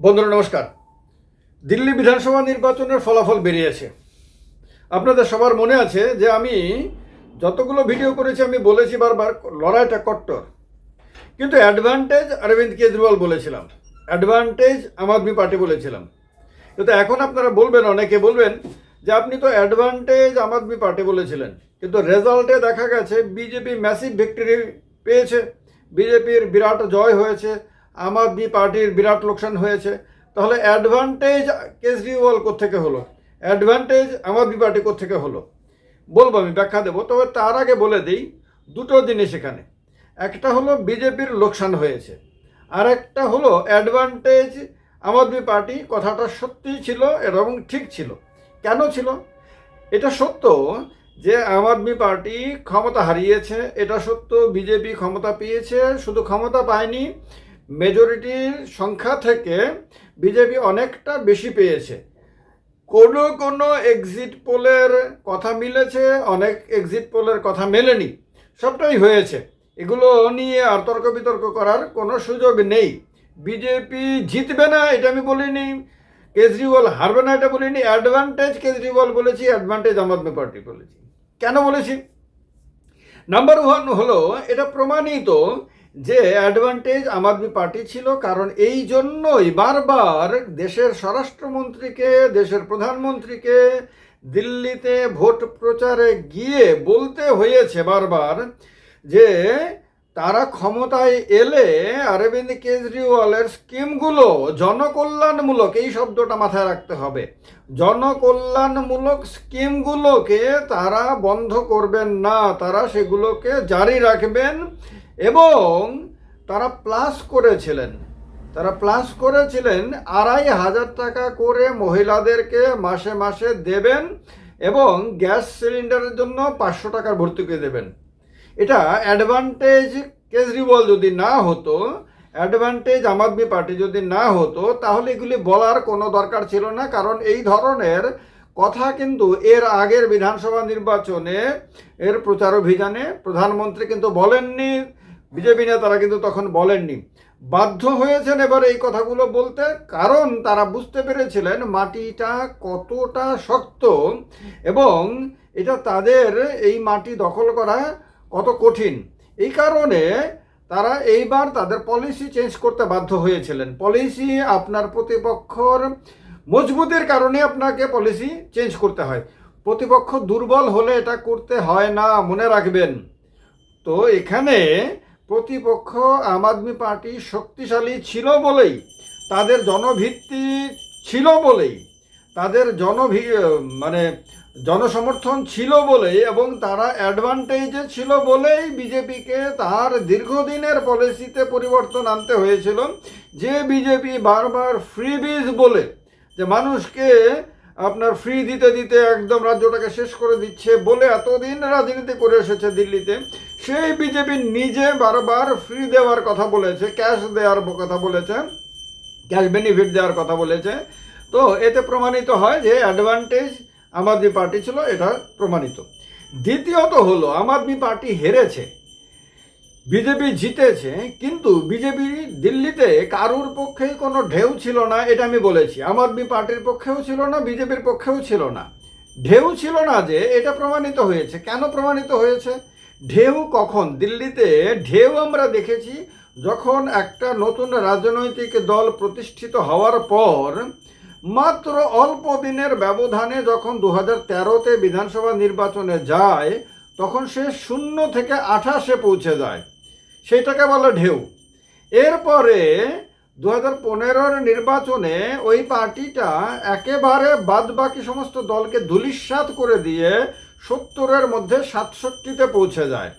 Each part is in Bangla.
বন্ধুরা, নমস্কার। দিল্লি বিধানসভা নির্বাচনের ফলাফল বেরিয়েছে। আপনাদের সবার মনে আছে যে আমি যতগুলো ভিডিও করেছি, আমি বলেছি বারবার, লড়াইটা কট্টর। কিন্তু অ্যাডভান্টেজ অরবিন্দ কেজরিওয়াল বলেছিলাম। অ্যাডভান্টেজ আম আদমি পার্টি বলেছিলাম। কিন্তু এখন আপনারা বলবেন, অনেকে বলবেন যে আপনি তো অ্যাডভান্টেজ আম আদমি পার্টি বলেছিলেন। কিন্তু রেজাল্টে দেখা গেছে, বিজেপি ম্যাসিভ ভিক্টরি পেয়েছে। বিজেপির বিরাট জয় হয়েছে। আম আদমি পার্টির বিরাট লোকসান হয়েছে। তাহলে অ্যাডভান্টেজ কেজরিওয়াল কোথেকে হলো? অ্যাডভান্টেজ আম আদমি পার্টি কোথেকে হলো? বলব আমি, ব্যাখ্যা দেবো। তবে তার আগে বলে দিই, দুটো জিনিস এখানে। একটা হলো বিজেপির লোকসান হয়েছে। আর একটা হলো অ্যাডভান্টেজ আম আদমি পার্টি, কথাটা সত্যিই ছিল এবং ঠিক ছিল। কেন ছিল? এটা সত্য যে আম আদমি পার্টি ক্ষমতা হারিয়েছে। এটা সত্য বিজেপি ক্ষমতা পেয়েছে। শুধু ক্ষমতা পায়নি মেজরিটির সংখ্যা থেকে বিজেপি অনেকটা বেশি পেয়েছে। কোনো কোনো এক্সিট পোলের কথা মিলেছে, অনেক এক্সিট পোলের কথা মেলেনি। সবটাই হয়েছে। এগুলো নিয়ে আর তর্ক বিতর্ক করার কোনো সুযোগ নেই। বিজেপি জিতবে না, এটা আমি বলিনি। কেজরিওয়াল হারবে না, এটা বলিনি। অ্যাডভান্টেজ কেজরিওয়াল বলেছি অ্যাডভান্টেজ আম আদমি পার্টি বলেছি। কেন বলেছি? নাম্বার ওয়ান হলো, এটা প্রমাণিত যে অ্যাডভান্টেজ আম আদমি পার্টি ছিল, কারণ এই জন্যই বারবার দেশের স্বরাষ্ট্রমন্ত্রীকে, দেশের প্রধানমন্ত্রীকে দিল্লিতে ভোট প্রচারে গিয়ে বলতে হয়েছে বারবার যে তারা ক্ষমতায় এলে অরবিন্দ কেজরিওয়ালের স্কিমগুলো জনকল্যাণমূলক, এই শব্দটা মাথায় রাখতে হবে, জনকল্যাণমূলক স্কিমগুলোকে তারা বন্ধ করবেন না, তারা সেগুলোকে জারি রাখবেন। এবং তারা প্লাস করেছিলেন। তারা প্লাস করেছিলেন আড়াই হাজার টাকা করে মহিলাদেরকে মাসে মাসে দেবেন এবং গ্যাস সিলিন্ডারের জন্য পাঁচশো টাকার ভর্তুকি দেবেন। এটা অ্যাডভান্টেজ কেজরিওয়াল যদি না হতো অ্যাডভান্টেজ আম আদমি পার্টি যদি না হতো, তাহলে এগুলি বলার কোনো দরকার ছিল না, কারণ এই ধরনের কথা কিন্তু এর আগের বিধানসভা নির্বাচনে, এর প্রচার অভিযানে প্রধানমন্ত্রী কিন্তু বলেননি। বিজেপি নেতারা কিন্তু তখন বলেননি। বাধ্য হয়েছেন এবার এই কথাগুলো বলতে, কারণ তারা বুঝতে পেরেছিলেন মাটিটা কতটা শক্ত এবং এটা তাদের এই মাটি দখল করা কত কঠিন। এই কারণে তারা এইবার তাদের পলিসি চেঞ্জ করতে বাধ্য হয়েছিলেন। পলিসি আপনার প্রতিপক্ষর মজবুতের কারণে আপনাকে পলিসি চেঞ্জ করতে হয়। প্রতিপক্ষ দুর্বল হলে এটা করতে হয় না, মনে রাখবেন। তো এখানে প্রতিপক্ষ আম আদমি পার্টি শক্তিশালী ছিল বলেই, তাদের জনভিত্তি ছিল বলেই, তাদের জনভি মানে জনসমর্থন ছিল বলেই এবং তারা অ্যাডভান্টেজে ছিল বলেই বিজেপিকে তার দীর্ঘদিনের পলিসিতে পরিবর্তন আনতে হয়েছিল। যে বিজেপি বারবার ফ্রি বিজ বলে যে মানুষকে আপনার ফ্রি দিতে দিতে একদম রাজ্যটাকে শেষ করে দিচ্ছে বলে এতদিন রাজনীতি করে এসেছে দিল্লিতে সেই বিজেপি নিজে বারবার ফ্রি দেওয়ার কথা বলেছে ক্যাশ দেওয়ার কথা বলেছে ক্যাশ বেনিফিট দেওয়ার কথা বলেছে। তো এতে প্রমাণিত হয় যে অ্যাডভান্টেজ আম আদমি পার্টি ছিল, এটা প্রমাণিত। দ্বিতীয়ত হলো, আম আদমি পার্টি হেরেছে, বিজেপি জিতেছে, কিন্তু বিজেপি দিল্লিতে কারুর পক্ষেই কোনো ঢেউ ছিল না, এটা আমি বলেছি। আম আদমি পার্টির পক্ষেও ছিল না, বিজেপির পক্ষেও ছিল না। ঢেউ ছিল না যে, এটা প্রমাণিত হয়েছে। কেন প্রমাণিত হয়েছে? ঢেউ কখন? দিল্লিতে ঢেউ আমরা দেখেছি যখন একটা নতুন রাজনৈতিক দল প্রতিষ্ঠিত হওয়ার পর, মাত্র অল্প দিনের ব্যবধানে যখন দু হাজার তেরোতে বিধানসভা নির্বাচনে যায়, তখন সে শূন্য থেকে আঠাশে পৌঁছে যায়। সেটাকে বলে ঢেউ। এরপরে দু হাজার পনেরোর নির্বাচনে ওই পার্টিটা একেবারে বাদ বাকি সমস্ত দলকে ধুলিস্বাত করে দিয়ে সত্তরের মধ্যে সাতষট্টিতে পৌঁছে যায়।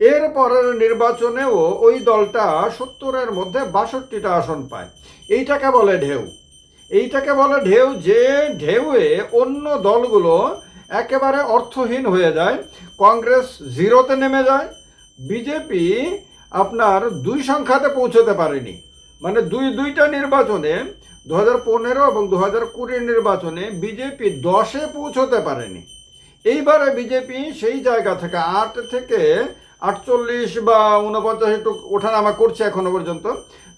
এর পরের নির্বাচনেও ওই দলটা সত্তরের মধ্যে বাষট্টিটা আসন পায়। এইটাকে বলে ঢেউ। এইটাকে বলে ঢেউ যে ঢেউয়ে অন্য দলগুলো একেবারে অর্থহীন হয়ে যায়। কংগ্রেস জিরোতে নেমে যায়। বিজেপি আপনার দুই সংখ্যাতে পৌঁছতে পারেনি। মানে দুই দুইটা নির্বাচনে দু হাজার পনেরো এবং দু হাজার কুড়ির নির্বাচনে বিজেপি দশে পৌঁছতে পারেনি। এইবারে বিজেপি সেই জায়গা থেকে আট থেকে আটচল্লিশ বা উনপঞ্চাশ একটু ওঠানামা করছে এখনও পর্যন্ত।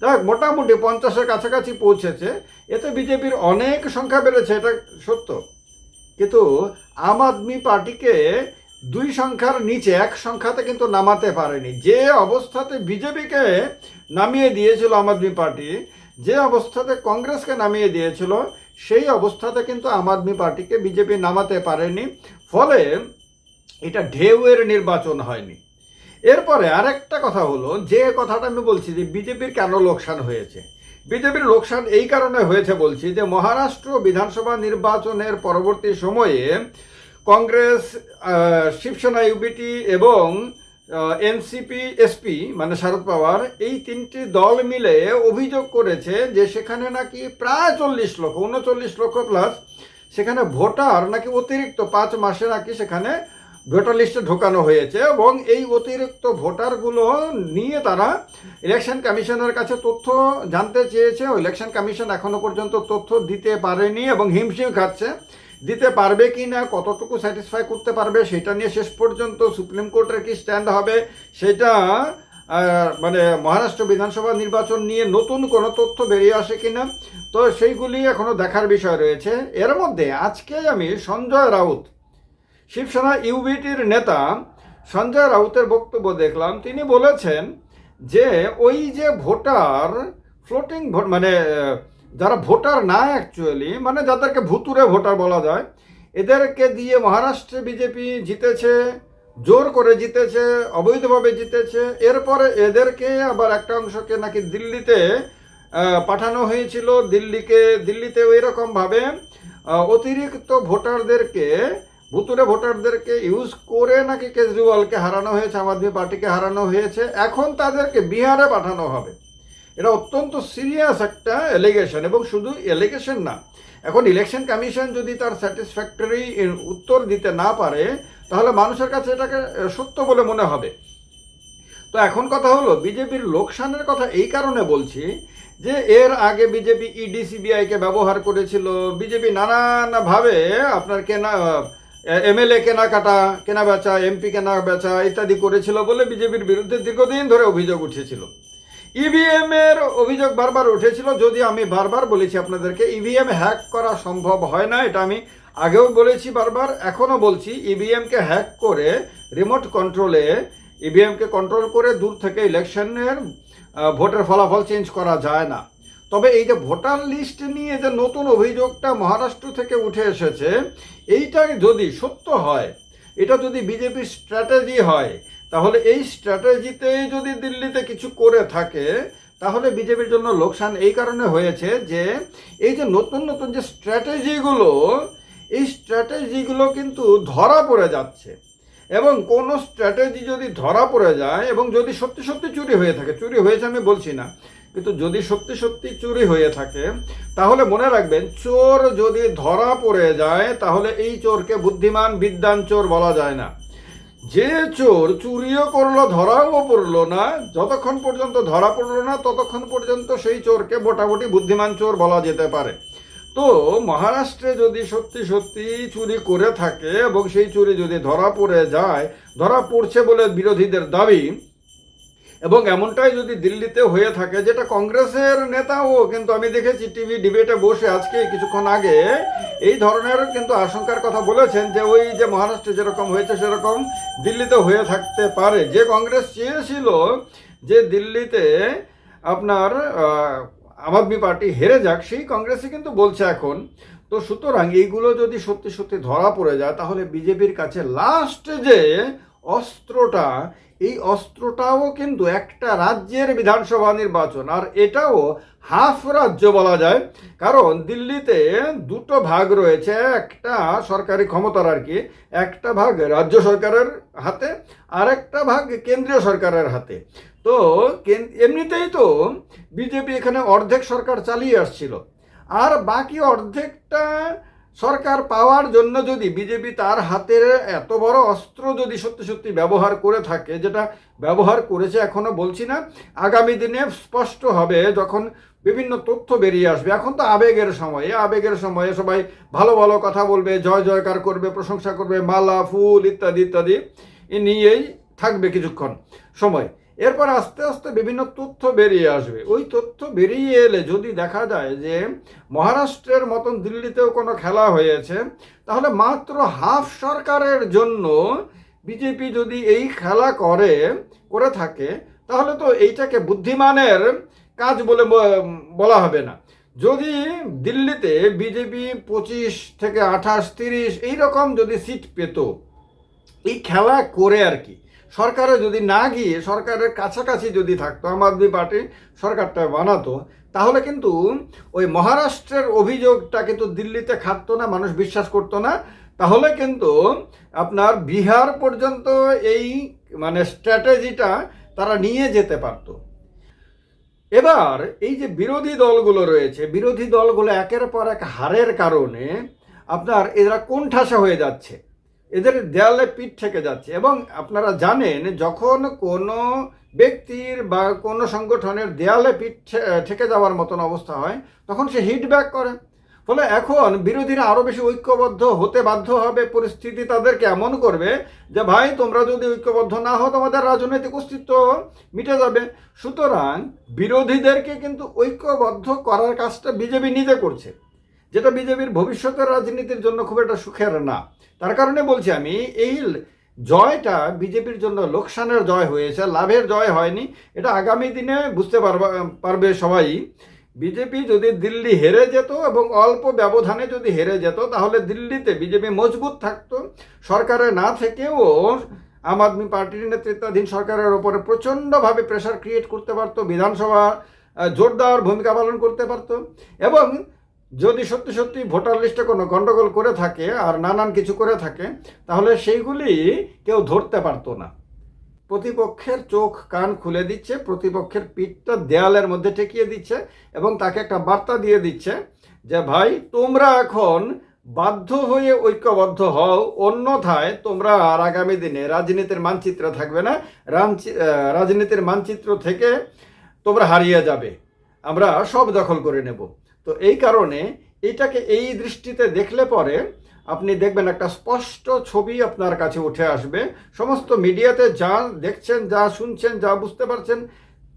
দেখ মোটামুটি পঞ্চাশের কাছাকাছি পৌঁছেছে। এতে বিজেপির অনেক সংখ্যা বেড়েছে, এটা সত্য। কিন্তু আম আদমি পার্টিকে দুই সংখ্যার নিচে, এক সংখ্যাতে কিন্তু নামাতে পারেনি। যে অবস্থাতে বিজেপিকে নামিয়ে দিয়েছিল আম আদমি পার্টি, যে অবস্থাতে কংগ্রেসকে নামিয়ে দিয়েছিল, সেই অবস্থাতে কিন্তু আম আদমি পার্টিকে বিজেপি নামাতে পারেনি। ফলে এটা ঢেউয়ের নির্বাচন হয়নি। এরপরে আরেকটা কথা হলো, যে কথাটা আমি বলছি যে বিজেপির কেন লোকসান হয়েছে? বিজেপির লোকসান এই কারণে হয়েছে বলছি যে মহারাষ্ট্র বিধানসভা নির্বাচনের পরবর্তী সময়ে কংগ্রেস শিবসেনা ইউবিটি এবং এনসিপি, এসপি মানে শারদ পাওয়ার এই তিনটি দল মিলে অভিযোগ করেছে যে সেখানে নাকি প্রায় চল্লিশ লক্ষ, উনচল্লিশ লক্ষ প্লাস সেখানে ভোটার নাকি অতিরিক্ত পাঁচ মাসে নাকি সেখানে ভোটার লিস্টে ঢোকানো হয়েছে এবং এই অতিরিক্ত ভোটারগুলো নিয়ে তারা ইলেকশন কমিশনের কাছে তথ্য জানতে চেয়েছে। ইলেকশন কমিশন এখনও পর্যন্ত তথ্য দিতে পারেনি এবং হিমশিম খাচ্ছে। দিতে পারবে কি না, কতটুকু স্যাটিসফাই করতে পারবে, সেটা নিয়ে শেষ পর্যন্ত সুপ্রিম কোর্টের কি স্ট্যান্ড হবে, সেটা মানে মহারাষ্ট্র বিধানসভা নির্বাচন নিয়ে নতুন কোনো তথ্য বেরিয়ে আসে কিনা, তো সেইগুলি এখনও দেখার বিষয় রয়েছে। এর মধ্যে আজকে আমি সঞ্জয় রাউত, শিবসেনা ইউবিটির নেতা সঞ্জয় রাউতের বক্তব্য দেখলাম। তিনি বলেছেন যে, ওই যে ভোটার ফ্লোটিং ভোট মানে যারা ভোটার না অ্যাকচুয়ালি মানে যাদেরকে ভুতুরে ভোটার বলা যায়, এদেরকে দিয়ে মহারাষ্ট্রে বিজেপি জিতেছে। জোর করে জিতেছে, অবৈধভাবে জিতেছে। এরপরে এদেরকে আবার একটা অংশকে নাকি দিল্লিতে পাঠানো হয়েছিল। দিল্লিকে, দিল্লিতে ওই রকমভাবে অতিরিক্ত ভোটারদেরকে ভুতুরে ভোটারদেরকে ইউজ করে নাকি কেজরিওয়ালকে হারানো হয়েছে, আম আদমি পার্টিকে হারানো হয়েছে। এখন তাদেরকে বিহারে পাঠানো হবে। এটা অত্যন্ত সিরিয়াস একটা এলিগেশন এবং শুধু এলিগেশন না এখন ইলেকশন কমিশন যদি তার স্যাটিসফ্যাক্টরি উত্তর দিতে না পারে, তাহলে মানুষের কাছে এটাকে সত্য বলে মনে হবে। তো এখন কথা হলো, বিজেপির লোকসানের কথা এই কারণে বলছি যে এর আগে বিজেপি ইডি সিবিআইকে ব্যবহার করেছিল, বিজেপি নানানভাবে আপনার কেনা এমএলএ কেনাকাটা কেনা বেচা এমপি কেনা বেচা ইত্যাদি করেছিল বলে বিজেপির বিরুদ্ধে দীর্ঘদিন ধরে অভিযোগ উঠেছিল। ইভিএম এর অভিযোগ বারবার উঠেছিল, যদি আমি বারবার বলেছি আপনাদেরকে ইভিএম হ্যাক করা সম্ভব হয় না, এটা আমি আগেও বলেছি বারবার, এখনও বলছি ইভিএমকে হ্যাক করে রিমোট কন্ট্রোলে ইভিএমকে কন্ট্রোল করে দূর থেকে ইলেকশনের ভোটের ফলাফল চেঞ্জ করা যায় না। তবে এই যে ভোটার লিস্ট নিয়ে যে নতুন অভিযোগটা মহারাষ্ট্র থেকে উঠে এসেছে, এইটাই যদি সত্য হয়, এটা যদি বিজেপির স্ট্র্যাটেজি হয় তাহলে এই স্ট্র্যাটেজিতেই যদি দিল্লিতে কিছু করে থাকে, তাহলে বিজেপির জন্য লোকসান এই কারণে হয়েছে যে, এই যে নতুন নতুন যে স্ট্র্যাটেজিগুলো এই স্ট্র্যাটেজিগুলো কিন্তু ধরা পড়ে যাচ্ছে। এবং কোনো স্ট্র্যাটেজি যদি ধরা পড়ে যায়, এবং যদি সত্যি সত্যি চুরি হয়ে থাকে, চুরি হয়েছে আমি বলছি না, কিন্তু যদি সত্যি সত্যি চুরি হয়ে থাকে, তাহলে মনে রাখবেন চোর যদি ধরা পড়ে যায়, তাহলে এই চোরকে বুদ্ধিমান বিদ্যান চোর বলা যায় না। যে চোর চুরিও করল, ধরাও পড়ল না, যতক্ষণ পর্যন্ত ধরা পড়ল না, ততক্ষণ পর্যন্ত সেই চোরকে মোটামুটি বুদ্ধিমান চোর বলা যেতে পারে। তো মহারাষ্ট্রে যদি সত্যি সত্যি চুরি করে থাকে এবং সেই চুরি যদি ধরা পড়ে যায়, ধরা পড়ছে বলে বিরোধীদের দাবি এবং এমনটাই যদি দিল্লিতে হয়ে থাকে, যেটা কংগ্রেসের নেতাও, কিন্তু আমি দেখেছি টিভি ডিবেটে বসে আজকে কিছুক্ষণ আগে এই ধরনের কিন্তু আশঙ্কার কথা বলেছেন যে ওই যে মহারাষ্ট্রে যেরকম হয়েছে সেরকম দিল্লিতে হয়ে থাকতে পারে। যে কংগ্রেস চেয়েছিল যে দিল্লিতে আপনার আম আদমি পার্টি হেরে যাক, সেই কংগ্রেসই কিন্তু বলছে এখন। তো সুতরাং এইগুলো যদি সত্যি সত্যি ধরা পড়ে যায়, তাহলে বিজেপির কাছে লাস্ট যে অস্ত্রটা এই অস্ত্রটাও কিন্তু একটা রাজ্যের বিধানসভা নির্বাচন, আর এটাও হাফ রাজ্য বলা যায়। কারণ দিল্লিতে দুটো ভাগ রয়েছে, একটা সরকারি ক্ষমতার আর কি, একটা ভাগ রাজ্য সরকারের হাতে, আর একটা ভাগ কেন্দ্রীয় সরকারের হাতে। তো এমনিতেই তো বিজেপি এখানে অর্ধেক সরকার চালিয়ে আসছিল। আর বাকি অর্ধেকটা সরকার পাওয়ার জন্য যদি বিজেপি তার হাতের এত বড় অস্ত্র যদি সত্যি সত্যি ব্যবহার করে থাকে, যেটা ব্যবহার করেছে এখনও বলছি না, আগামী দিনে স্পষ্ট হবে যখন বিভিন্ন তথ্য বেরিয়ে আসবে। এখন তো আবেগের সময়। আবেগের সময়ে সবাই ভালো ভালো কথা বলবে, জয় জয়কার করবে, প্রশংসা করবে, মালা, ফুল ইত্যাদি ইত্যাদি। নিয়েই থাকবে কিছুক্ষণ সময়। এরপর আস্তে আস্তে বিভিন্ন তথ্য বেরিয়ে আসবে। ওই তথ্য বেরিয়ে এলে যদি দেখা যায় যে মহারাষ্ট্রের মতন দিল্লিতেও কোনো খেলা হয়েছে, তাহলে মাত্র হাফ সরকারের জন্য বিজেপি যদি এই খেলা করে করে থাকে, তাহলে তো এইটাকে বুদ্ধিমানের কাজ বলে বলা হবে না। যদি দিল্লিতে বিজেপি পঁচিশ থেকে আঠাশ, তিরিশ, এইরকম যদি সিট পেত, এই খেলা করে আর কি। সরকারে যদি না গিয়ে, সরকারের কাছাকাছি যদি থাকতো, আম আদমি পার্টি সরকারটা বানাতো, তাহলে কিন্তু ওই মহারাষ্ট্রের অভিযোগটা কিন্তু দিল্লিতে খাটতো না, মানুষ বিশ্বাস করতো না। তাহলে কিন্তু আপনার বিহার পর্যন্ত এই মানে স্ট্র্যাটেজিটা তারা নিয়ে যেতে পারতো। এবার এই যে বিরোধী দলগুলো রয়েছে, বিরোধী দলগুলো একের পর এক হারের কারণে আপনার এরা কোণঠাসা হয়ে যাচ্ছে। এদের দেয়ালে পিঠ থেকে যাচ্ছে। এবং আপনারা জানেন যখন কোনো ব্যক্তির বা কোনো সংগঠনের দেয়ালে পিঠ ঠেকে যাওয়ার মতন অবস্থা হয়, তখন সে হিট ব্যাক করে। ফলে এখন বিরোধীরা আরও বেশি ঐক্যবদ্ধ হতে বাধ্য হবে, পরিস্থিতি তাদেরকে এমন করবে যে, ভাই, তোমরা যদি ঐক্যবদ্ধ না হও, তোমাদের রাজনৈতিক অস্তিত্ব মিটে যাবে। সুতরাং বিরোধীদেরকে কিন্তু ঐক্যবদ্ধ করার কাজটা বিজেপি নিজে করছে। যেটা বিজেপির ভবিষ্যতের রাজনীতির জন্য খুব একটা সুখের না। তার কারণে বলছি আমি, এই জয়টা বিজেপির জন্য লোকসানের জয় হয়েছে, লাভের জয় হয়নি। এটা আগামী দিনে বুঝতে পারবা, পারবে সবাই। বিজেপি যদি দিল্লি হেরে যেত এবং অল্প ব্যবধানে যদি হেরে যেত, তাহলে দিল্লিতে বিজেপি মজবুত থাকতো। সরকারে না থেকেও আম আদমি পার্টির নেতৃত্বাধীন সরকারের ওপরে প্রচণ্ডভাবে প্রেশার ক্রিয়েট করতে পারতো, বিধানসভা জোরদার ভূমিকা পালন করতে পারতো। এবং যদি সত্যি সত্যি ভোটার লিস্টে কোনো গন্ডগোল করে থাকে আর নানান কিছু করে থাকে, তাহলে সেইগুলি কেউ ধরতে পারতো না। প্রতিপক্ষের চোখ, কান খুলে দিচ্ছে, প্রতিপক্ষের পিঠটা দেয়ালের মধ্যে ঠেকিয়ে দিচ্ছে এবং তাকে একটা বার্তা দিয়ে দিচ্ছে যে, ভাই, তোমরা এখন বাধ্য হয়ে ঐক্যবদ্ধ হও, অন্যথায় তোমরা আর আগামী দিনে রাজনীতির মানচিত্র থাকবে না। রাজনীতির মানচিত্র থেকে তোমরা হারিয়ে যাবে। আমরা সব দখল করে নেব। তো এই কারণে এটাকে এই দৃষ্টিতে দেখলে পরে আপনি দেখবেন একটা স্পষ্ট ছবি আপনার কাছে উঠে আসবে। সমস্ত মিডিয়াতে যা দেখছেন, যা শুনছেন, যা বুঝতে পারছেন,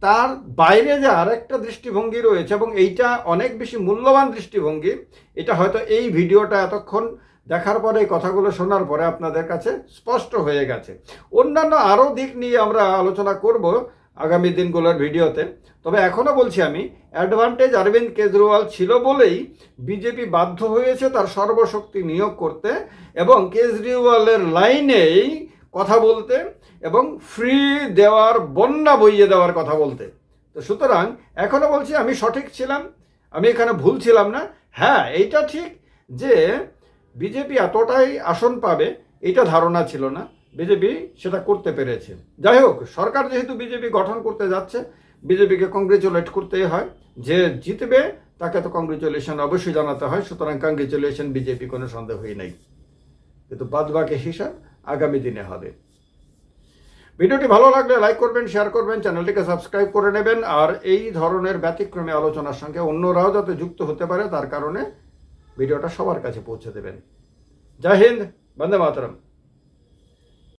তার বাইরে যে আরেকটা দৃষ্টিভঙ্গি রয়েছে এবং এইটা অনেক বেশি মূল্যবান দৃষ্টিভঙ্গি, এটা হয়তো এই ভিডিওটা এতক্ষণ দেখার পরে, এই কথাগুলো শোনার পরে আপনাদের কাছে স্পষ্ট হয়ে গেছে। অন্যান্য আরও দিক নিয়ে আমরা আলোচনা করব আগামী দিনগুলোর ভিডিওতে। তবে এখনও বলছি আমি অ্যাডভান্টেজ অরবিন্দ কেজরিওয়াল ছিল বলেই বিজেপি বাধ্য হয়েছে তার সর্বশক্তি নিয়োগ করতে এবং কেজরিওয়ালের লাইনেই কথা বলতে এবং ফ্রি দেওয়ার বন্যা বইয়ে দেওয়ার কথা বলতে। তো সুতরাং এখনও বলছি আমি সঠিক ছিলাম, আমি এখানে ভুল ছিলাম না। হ্যাঁ এইটা ঠিক যে বিজেপি এতটাই আসন পাবে এটা ধারণা ছিল না। বিজেপি সেটা করতে পেরেছে। যাই হোক, সরকার যেহেতু বিজেপি গঠন করতে যাচ্ছে বিজেপিকে কংগ্রেচুলেট করতেই হয়। যে জিতবে, তাকে তো কংগ্রেচুলেশন অবশ্যই জানাতে হয়। সুতরাং কংগ্রেচুলেশন বিজেপি কোনো সন্দেহই নেই। কিন্তু বাদ বাকি হিসাব আগামী দিনে হবে। ভিডিওটি ভালো লাগলে লাইক করবেন শেয়ার করবেন, চ্যানেলটিকে সাবস্ক্রাইব করে নেবেন। আর এই ধরনের ব্যতিক্রমী আলোচনার সঙ্গে অন্যরাও যাতে যুক্ত হতে পারে, তার কারণে ভিডিওটা সবার কাছে পৌঁছে দেবেন। জয় হিন্দ, বন্দে মাতরম।